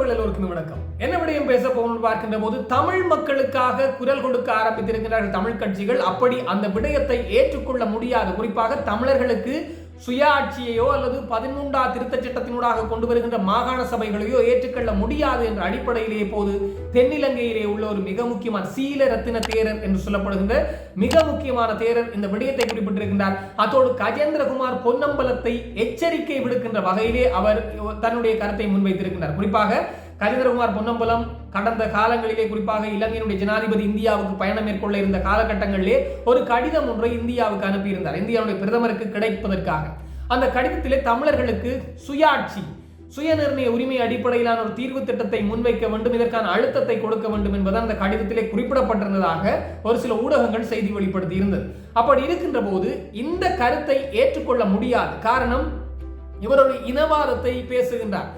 உறவுகள் எல்லோருக்கும் வணக்கம். என்ன விடயம் பேச போகணும்னு பார்க்கின்ற போது தமிழ் மக்களுக்காக குரல் கொடுக்க ஆரம்பித்திருக்கிறார்கள் தமிழ் கட்சிகள். அப்படி அந்த விடயத்தை ஏற்றுக்கொள்ள முடியாது. குறிப்பாக தமிழர்களுக்கு சுயாட்சியையோ அல்லது பதிமூன்றா திருத்தச் சட்டத்தினூடாக கொண்டு வருகின்ற மாகாண சபைகளையோ ஏற்றுக்கொள்ள முடியாது என்ற அடிப்படையிலே போது தென்னிலங்கையிலே உள்ள ஒரு மிக முக்கியமான சீல ரத்தின தேரர் என்று சொல்லப்படுகின்ற மிக முக்கியமான தேரர் இந்த விடயத்தை குறிப்பிட்டிருக்கின்றார். அதோடு கஜேந்திரகுமார் பொன்னம்பலத்தை எச்சரிக்கை விடுக்கின்ற வகையிலே அவர் தன்னுடைய கருத்தை முன்வைத்திருக்கின்றார். குறிப்பாக கஜேந்திரகுமார் பொன்னம்பலம் கடந்த காலங்களிலே குறிப்பாக இலங்கையினுடைய ஜனாதிபதி இந்தியாவுக்கு பயணம் மேற்கொள்ள இருந்த காலகட்டங்களிலே ஒரு கடிதம் ஒன்றை இந்தியாவுக்கு அனுப்பியிருந்தார். இந்தியாவுடைய பிரதமருக்கு கிடைப்பதற்காக. அந்த கடிதத்திலே தமிழர்களுக்கு சுயாட்சி சுயநிர்ணய உரிமை அடிப்படையிலான ஒரு தீர்வு திட்டத்தை முன்வைக்க வேண்டும் இதற்கான அழுத்தத்தை கொடுக்க வேண்டும் என்பது அந்த கடிதத்திலே குறிப்பிடப்பட்டிருந்ததாக ஒரு சில ஊடகங்கள் செய்தி வெளிப்படுத்தி இருந்தது அப்படி இருக்கின்ற போது இந்த கருத்தை ஏற்றுக்கொள்ள முடியாது. காரணம் இவர் ஒரு இனவாதத்தை பேசுகின்றார்.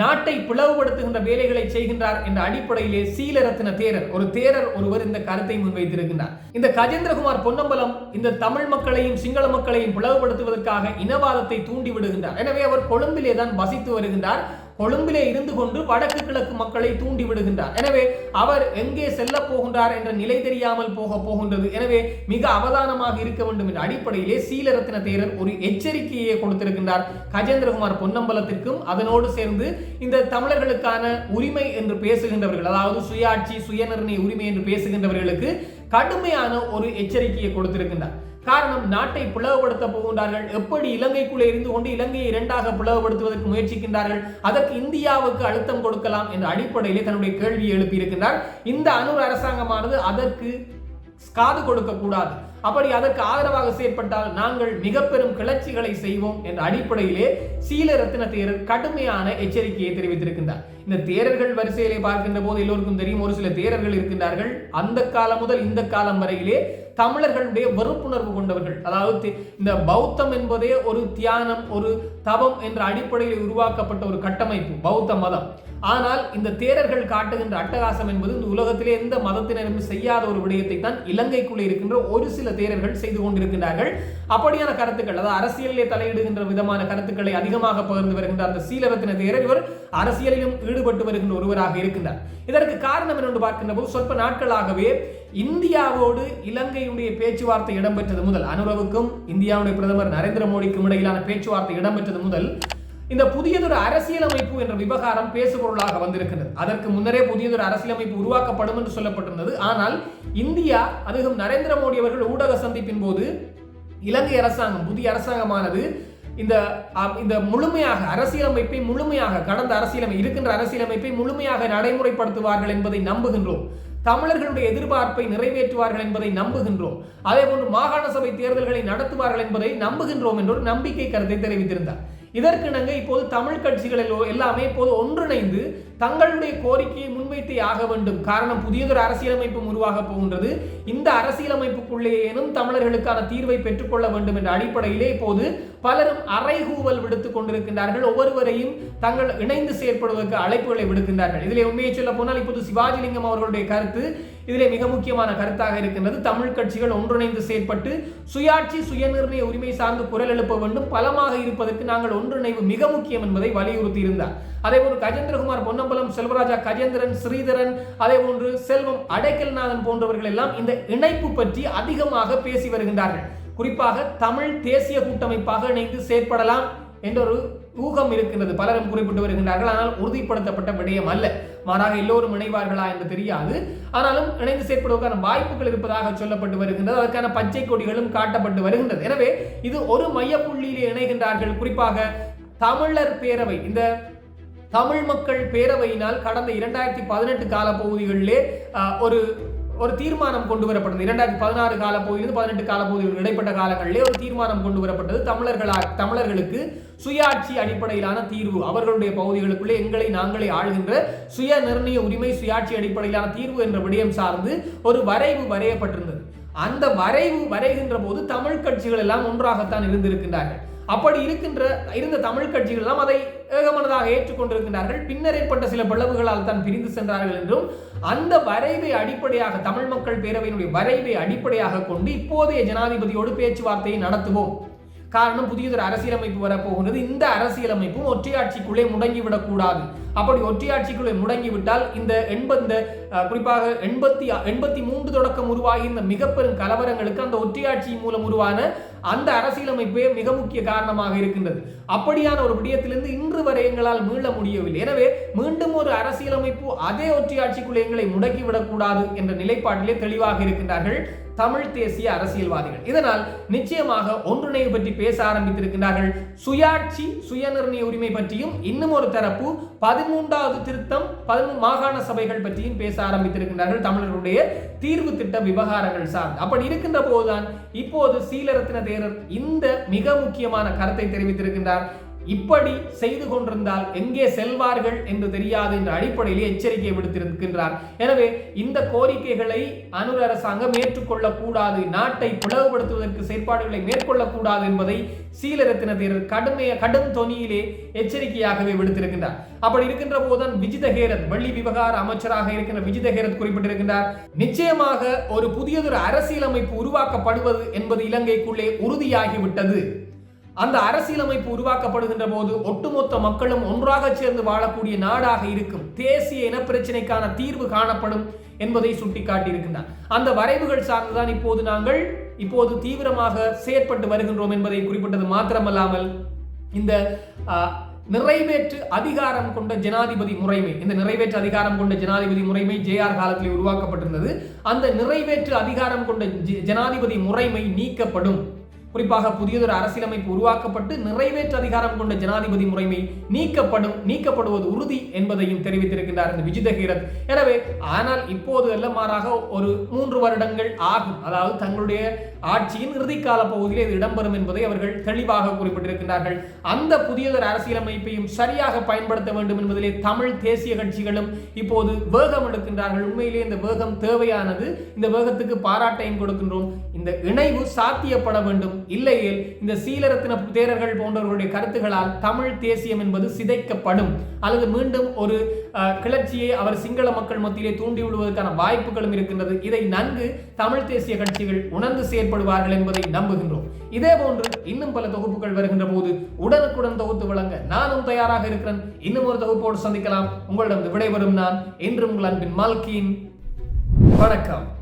நாட்டை பிளவுபடுத்துகின்ற வேலைகளை செய்கின்றார் என்ற அடிப்படையிலே சீலரத்ன தேரர் ஒரு தேரர் ஒருவர் இந்த கருத்தை முன்வைத்திருக்கின்றார். இந்த கஜேந்திரகுமார் பொன்னம்பலம் இந்த தமிழ் மக்களையும் சிங்கள மக்களையும் பிளவுபடுத்துவதற்காக இனவாதத்தை தூண்டி விடுகின்றார் எனவே அவர் கொழும்பிலே தான் வசித்து வருகின்றார். கொழும்பிலே இருந்து கொண்டு வடக்கு கிழக்கு மக்களை தூண்டி விடுகின்றார். எனவே அவர் எங்கே செல்ல போகின்றார் என்ற நிலை தெரியாமல் போக போகின்றது. எனவே மிக அவதானமாக இருக்க வேண்டும் என்ற அடிப்படையிலே சீலரத்ன தேரர் ஒரு எச்சரிக்கையை கொடுத்திருக்கின்றார். கஜேந்திரகுமார் பொன்னம்பலத்திற்கும் அதனோடு சேர்ந்து இந்த தமிழர்களுக்கான உரிமை என்று பேசுகின்றவர்கள் அதாவது சுயாட்சி சுயநிர்ணய உரிமை என்று பேசுகின்றவர்களுக்கு கடுமையான ஒரு எச்சரிக்கையை கொடுத்திருக்கின்றார். காரணம் நாட்டை பிளவுபடுத்த போகின்றார்கள். எப்படி இலங்கைக்குள்ளே இருந்து கொண்டு இலங்கையை இரண்டாக பிளவுபடுத்துவதற்கு முயற்சிக்கின்றார்கள்? அதற்கு இந்தியாவுக்கு அழுத்தம் கொடுக்கலாம் என்ற அடிப்படையிலே தன்னுடைய கேள்வியை எழுப்பியிருக்கின்றார். இந்த அனுர் அரசாங்கமானது அதற்கு காது கொடுக்க கூடாது. அப்படி அதற்கு ஆதரவாக செயற்பட்டால் நாங்கள் மிக பெரும் கிளர்ச்சிகளை செய்வோம் என்ற அடிப்படையிலே சீல ரத்தின தேரர் கடுமையான எச்சரிக்கையை தெரிவித்திருக்கின்றார். இந்த தேரர்கள் வரிசையிலே பார்க்கின்ற போது எல்லோருக்கும் தெரியும் ஒரு சில தேரர்கள் இருக்கின்றார்கள். அந்த காலம் முதல் இந்த காலம் வரையிலே தமிழர்களுடைய வெறுப்புணர்வு கொண்டவர்கள். அதாவது இந்த பௌத்தம் என்பதே ஒரு தியானம் ஒரு தவம் என்ற அடிப்படையில் உருவாக்கப்பட்ட ஒரு கட்டமைப்பு பௌத்த மதம். ஆனால் இந்த தேரர்கள் காட்டுகின்ற அட்டகாசம் என்பது இந்த உலகத்திலே எந்த மதத்தினரும் செய்யாத ஒரு விடயத்தை தான் இலங்கைக்குள்ளே இருக்கின்ற ஒரு சில தேரர்கள் செய்து கொண்டிருக்கின்றார்கள். அப்படியான கருத்துக்கள் அதாவது அரசியலிலே தலையிடுகின்ற விதமான கருத்துக்களை அதிகமாக பகிர்ந்து வருகின்ற அந்த சீலரத்தின தேரர் இவர் அரசியலிலும் ஈடுபட்டு வருகின்ற ஒருவராக இருக்கின்றார். இதற்கு காரணம் என்னென்று பார்க்கின்ற போது சொற்ப நாட்களாகவே இந்தியாவோடு இலங்கையுடைய பேச்சுவார்த்தை இடம்பெற்றது முதல். அனுரவுக்கும் இந்தியாவுடைய பிரதமர் நரேந்திர மோடிக்கும் இடையிலான பேச்சுவார்த்தை இடம்பெற்றது முதல். இந்த புதியதொரு அரசியலமைப்பு என்ற விவகாரம் பேசுபொருளாக வந்திருக்கிறது அதற்கு முன்னரே புதியதொரு அரசியலமைப்பு உருவாக்கப்படும் என்று சொல்லப்பட்டிருந்தது. ஆனால் இந்தியா அதுவும் நரேந்திர மோடி அவர்கள் ஊடக சந்திப்பின் போது இலங்கை அரசாங்கம் புதிய அரசாங்கமானது இந்த இந்த முழுமையாக அரசியலமைப்பை முழுமையாக கடந்த அரசியலமை இருக்கின்ற அரசியலமைப்பை முழுமையாக நடைமுறைப்படுத்துவார்கள் என்பதை நம்புகின்றோம். தமிழர்களுடைய எதிர்பார்ப்பை நிறைவேற்றுவார்கள் என்பதை நம்புகின்றோம். அதே போன்று மாகாண சபை தேர்தல்களை நடத்துவார்கள் என்பதை நம்புகின்றோம் என்ற ஒரு நம்பிக்கை கருத்தை தெரிவித்திருந்தார். இதற்கிணங்க இப்போது தமிழ் கட்சிகள் எல்லாமே இப்போது ஒன்றிணைந்து தங்களுடைய கோரிக்கையை முன்வைத்தே ஆக வேண்டும். காரணம் புதியதொரு அரசியலமைப்பு உருவாக போகின்றது. இந்த அரசியலமைப்புக்குள்ளேயேனும் தமிழர்களுக்கான தீர்வை பெற்றுக்கொள்ள வேண்டும் என்ற அடிப்படையிலே இப்போது பலரும் அறைகூவல் விடுத்துக் கொண்டிருக்கின்றார்கள். ஒவ்வொருவரையும் தங்கள் இணைந்து செயற்படுவதற்கு அழைப்புகளை விடுக்கின்றார்கள். இதிலே உண்மையை சொல்ல போனால் இப்போது சிவாஜிலிங்கம் அவர்களுடைய கருத்து இதிலே மிக முக்கியமான கருத்தாக இருக்கின்றது. தமிழ் கட்சிகள் ஒன்றிணைந்து செயற்பட்டு சுயாட்சி சுயநிர்ணய உரிமை சார்ந்து குரல் எழுப்ப வேண்டும். பலமாக இருப்பதற்கு நாங்கள் ஒன்றிணைவு மிக முக்கியம் என்பதை வலியுறுத்தி இருந்தார் அதே போன்று கஜேந்திரகுமார் பொன்னம்பலம் செல்வராஜா கஜேந்திரன் ஸ்ரீதரன் அதே போன்று செல்வம் அடைக்கல்நாதன் போன்றவர்கள் எல்லாம் இந்த இணைப்பு பற்றி அதிகமாக பேசி வருகின்றார்கள். குறிப்பாக தமிழ் தேசிய கூட்டமைப்பாக இணைந்து செயற்படலாம் என்ற ஒரு ஊகம் இருக்கின்றது. பலரும் குறிப்பிட்டு வருகின்றார்கள். ஆனால் உறுதிப்படுத்தப்பட்ட விடயம் அல்ல. மாறாக எல்லோரும் இணைவார்களா என்று தெரியாது. ஆனாலும் இணைந்து செயற்படுவதற்கான வாய்ப்புகள் இருப்பதாக சொல்லப்பட்டு வருகின்றது. அதற்கான பச்சை கொடிகளும் காட்டப்பட்டு வருகின்றது. எனவே இது ஒரு மையப்புள்ளியிலே இணைகின்றார்கள். குறிப்பாக தமிழர் பேரவை இந்த தமிழ் மக்கள் பேரவையினால் கடந்த இரண்டாயிரத்தி பதினெட்டு கால பகுதிகளிலே ஒரு ஒரு தீர்மானம் கொண்டு வரப்பட்டது இரண்டாயிரத்தி பதினாறு கால பகுதியிலிருந்து பதினெட்டு கால பகுதிகள் இடைப்பட்ட காலங்களிலே ஒரு தீர்மானம் கொண்டு வரப்பட்டது தமிழர்களா தமிழர்களுக்கு சுயாட்சி அடிப்படையிலான தீர்வு. அவர்களுடைய பகுதிகளுக்குள்ளே எங்களை நாங்களே ஆளுகின்ற சுய நிர்ணய உரிமை சுயாட்சி அடிப்படையிலான தீர்வு என்ற விடயம் சார்ந்து ஒரு வரைவு வரையப்பட்டிருந்தது. அந்த வரைவு வரைகின்ற போது தமிழ் கட்சிகள் எல்லாம் ஒன்றாகத்தான் இருந்திருக்கின்றார்கள். அப்படி இருக்கின்ற இருந்த தமிழ் கட்சிகள் எல்லாம் அதை ஏகமனதாக ஏற்றுக்கொண்டிருக்கின்றார்கள். பின்னர் ஏற்பட்ட சில பிளவுகளால் தான் பிரிந்து சென்றார்கள் என்றும் அந்த வரைவை அடிப்படையாக தமிழ் மக்கள் பேரவையினுடைய வரைவை அடிப்படையாக கொண்டு இப்போதைய ஜனாதிபதியோடு பேச்சுவார்த்தையை நடத்துவோம். காரணம் புதியதொரு அரசியலமைப்பு வரப்போகிறது இந்த அரசியலமைப்பும் ஒற்றையாட்சிக்குள்ளே முடங்கிவிடக்கூடாது. அப்படி ஒற்றையாட்சிக்குள்ளே முடங்கிவிட்டால் இந்த எண்பந்த குறிப்பாக எண்பத்தி எண்பத்தி மூன்று தொடக்கம் உருவாகி இந்த மிக பெரும் கலவரங்களுக்கு அந்த ஒற்றையாட்சி மூலம் உருவான அந்த அரசியலமைப்பே மிக முக்கிய காரணமாக இருக்கின்றது. அப்படியான ஒரு விடயத்திலிருந்து இன்று வரை எங்களால் மீள முடியவில்லை. எனவே மீண்டும் ஒரு அரசியலமைப்பு அதே ஒற்றையாட்சிக்குள்ளே எங்களை முடக்கிவிடக்கூடாது என்ற நிலைப்பாட்டிலே தெளிவாக இருக்கின்றார்கள் தமிழ் தேசிய அரசியல்வாதிகள். இதனால் நிச்சயமாக ஒன்றிணைவு பற்றி பேச ஆரம்பித்திருக்கின்றார்கள். சுயாட்சி சுயநிர்ணய உரிமை பற்றியும் இன்னும் ஒரு தரப்பு பதிமூன்றாவது திருத்தம் பதிமூன்று மாகாண சபைகள் பற்றியும் பேச ஆரம்பித்திருக்கின்றார்கள் தமிழர்களுடைய தீர்வு திட்ட விவகாரங்கள் சார்ந்து. அப்படி இருக்கின்ற போதுதான் இப்போது சீலரத்ன தேரர் இந்த மிக முக்கியமான கருத்தை தெரிவித்திருக்கின்றார். இப்படி செய்து கொண்டிருந்தால் எங்கே செல்வார்கள் என்று தெரியாது என்ற அடிப்படையிலே எச்சரிக்கை விடுத்திருக்கின்றார். எனவே இந்த கோரிக்கைகளை அனுர் அரசாங்கம் ஏற்றுக்கொள்ளக் கூடாது நாட்டை பிளவுபடுத்துவதற்கு செயற்பாடுகளை மேற்கொள்ளக்கூடாது என்பதை சீலரத்தின தேரர் கடுமைய கடும் தொனியிலே எச்சரிக்கையாகவே விடுத்திருக்கின்றார். அப்படி இருக்கின்ற போதுதான் விஜித வள்ளி விவகார அமைச்சராக இருக்கின்ற விஜித ஹேரத் குறிப்பிட்டிருக்கின்றார். நிச்சயமாக ஒரு புதியதொரு அரசியலமைப்பு உருவாக்கப்படுவது என்பது இலங்கைக்குள்ளே உறுதியாகிவிட்டது. அந்த அரசியலமைப்பு உருவாக்கப்படுகின்ற போது ஒட்டுமொத்த மக்களும் ஒன்றாக சேர்ந்து வாழக்கூடிய நாடாக இருக்கும். தேசிய இனப்பிரச்சினைக்கான தீர்வு காணப்படும் என்பதை சுட்டிக்காட்டியிருக்கின்றார். அந்த வரைவுகள் சார்ந்துதான் இப்போது நாங்கள் இப்போது தீவிரமாக செயற்பட்டு வருகின்றோம் என்பதை குறிப்பிட்டது மாத்திரமல்லாமல் இந்த நிறைவேற்று அதிகாரம் கொண்ட ஜனாதிபதி முறைமை இந்த நிறைவேற்று அதிகாரம் கொண்ட ஜனாதிபதி முறைமை ஜேஆர் காலத்தில் உருவாக்கப்பட்டிருந்தது. அந்த நிறைவேற்று அதிகாரம் கொண்ட ஜனாதிபதி முறைமை நீக்கப்படும். குறிப்பாக புதியதொரு அரசியலமைப்பு உருவாக்கப்பட்டு நிறைவேற்று அதிகாரம் கொண்ட ஜனாதிபதி முறைமை நீக்கப்படும் நீக்கப்படுவது உறுதி என்பதையும் தெரிவித்திருக்கின்றார் இந்த விஜித ஹீரத். எனவே ஆனால் இப்போது அல்ல மாறாக ஒரு மூன்று வருடங்கள் ஆகும். அதாவது தங்களுடைய ஆட்சியின் இறுதிக்கால பகுதியில் இது இடம்பெறும் என்பதை அவர்கள் தெளிவாக குறிப்பிட்டிருக்கிறார்கள் அந்த புதியதொரு அரசியலமைப்பையும் சரியாக பயன்படுத்த வேண்டும் என்பதிலே தமிழ் தேசிய கட்சிகளும் இப்போது வேகம் எடுக்கின்றார்கள். உண்மையிலே இந்த வேகம் தேவையானது. இந்த வேகத்துக்கு பாராட்டையும் கொடுக்கின்றோம். இந்த இணைவு சாத்தியப்பட வேண்டும். இல்லையேல் இந்த சீலரத்தின தேரர்கள் போன்றவர்களுடைய கருத்துகளால் தமிழ் தேசியம் என்பது சிதைக்கப்படும். அல்லது மீண்டும் ஒரு கிளர்ச்சியை அவர் சிங்கள மக்கள் மத்தியிலே தூண்டி விடுவதற்கான வாய்ப்புகளும் இருக்கின்றது. இதை நன்கு தமிழ் தேசிய கட்சிகள் உணர்ந்து செயற்படுவார்கள் என்பதை நம்புகின்றோம். இதே போன்று இன்னும் பல தொகுப்புகள் வருகின்ற போது உடனுக்குடன் தொகுத்து வழங்க நானும் தயாராக இருக்கிறேன். இன்னும் ஒரு தொகுப்போடு சந்திக்கலாம். உங்களிடம் விடைபெறும் நான் என்றும் உங்கள் அன்பின் மால்கியின். வணக்கம்.